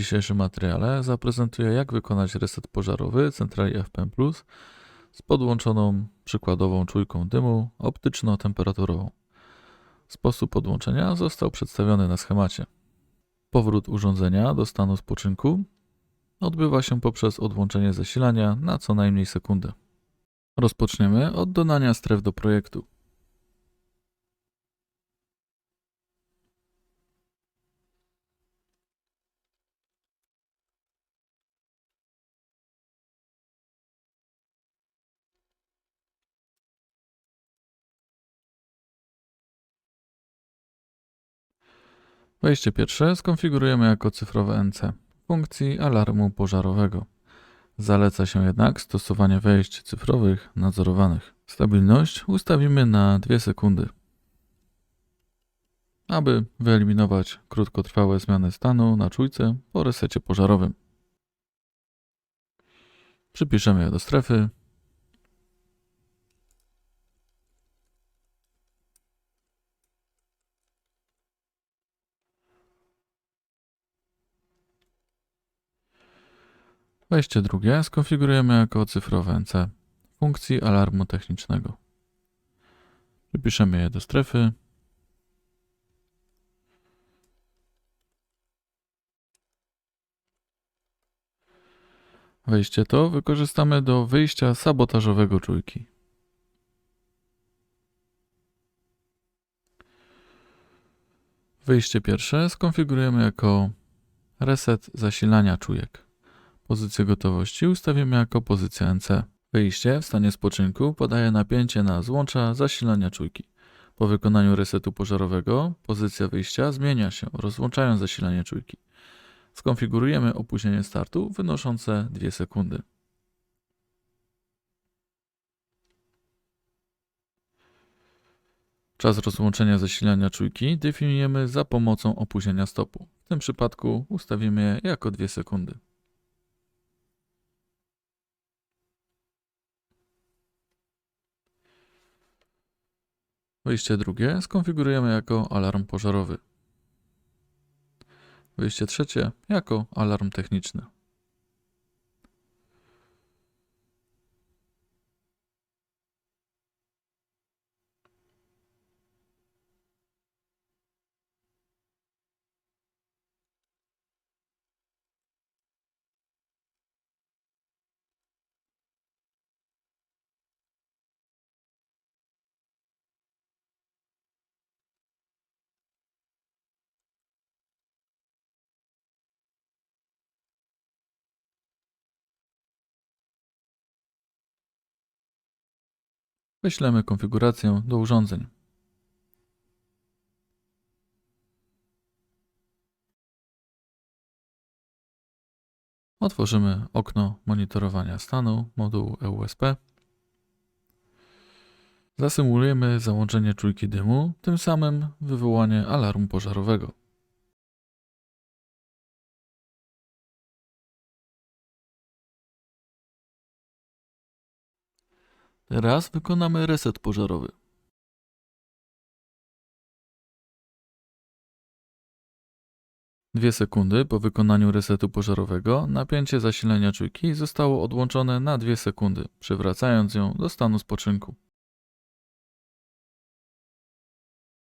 dzisiejszym materiale zaprezentuję jak wykonać reset pożarowy centrali FPM Plus z podłączoną przykładową czujką dymu optyczno-temperaturową. Sposób podłączenia został przedstawiony na schemacie. Powrót urządzenia do stanu spoczynku odbywa się poprzez odłączenie zasilania na co najmniej sekundę. Rozpoczniemy od dodania stref do projektu. Wejście pierwsze skonfigurujemy jako cyfrowe NC funkcji alarmu pożarowego. Zaleca się jednak stosowanie wejść cyfrowych nadzorowanych. Stabilność ustawimy na 2 sekundy. Aby wyeliminować krótkotrwałe zmiany stanu na czujce po resecie pożarowym. Przypiszemy je do strefy. Wejście drugie skonfigurujemy jako cyfrowe NC funkcji alarmu technicznego. Wypiszemy je do strefy. Wejście to wykorzystamy do wyjścia sabotażowego czujki. Wyjście pierwsze skonfigurujemy jako reset zasilania czujek. Pozycję gotowości ustawimy jako pozycję NC. Wyjście w stanie spoczynku podaje napięcie na złącza zasilania czujki. Po wykonaniu resetu pożarowego pozycja wyjścia zmienia się, rozłączając zasilanie czujki. Skonfigurujemy opóźnienie startu wynoszące 2 sekundy. Czas rozłączenia zasilania czujki definiujemy za pomocą opóźnienia stopu. W tym przypadku ustawimy je jako 2 sekundy. Wyjście drugie skonfigurujemy jako alarm pożarowy. Wyjście trzecie jako alarm techniczny. Wyślemy konfigurację do urządzeń. Otworzymy okno monitorowania stanu modułu EUSP. Zasymulujemy załączenie czujki dymu, tym samym wywołanie alarmu pożarowego. Teraz wykonamy reset pożarowy. Dwie sekundy po wykonaniu resetu pożarowego napięcie zasilania czujki zostało odłączone na 2 sekundy, przywracając ją do stanu spoczynku.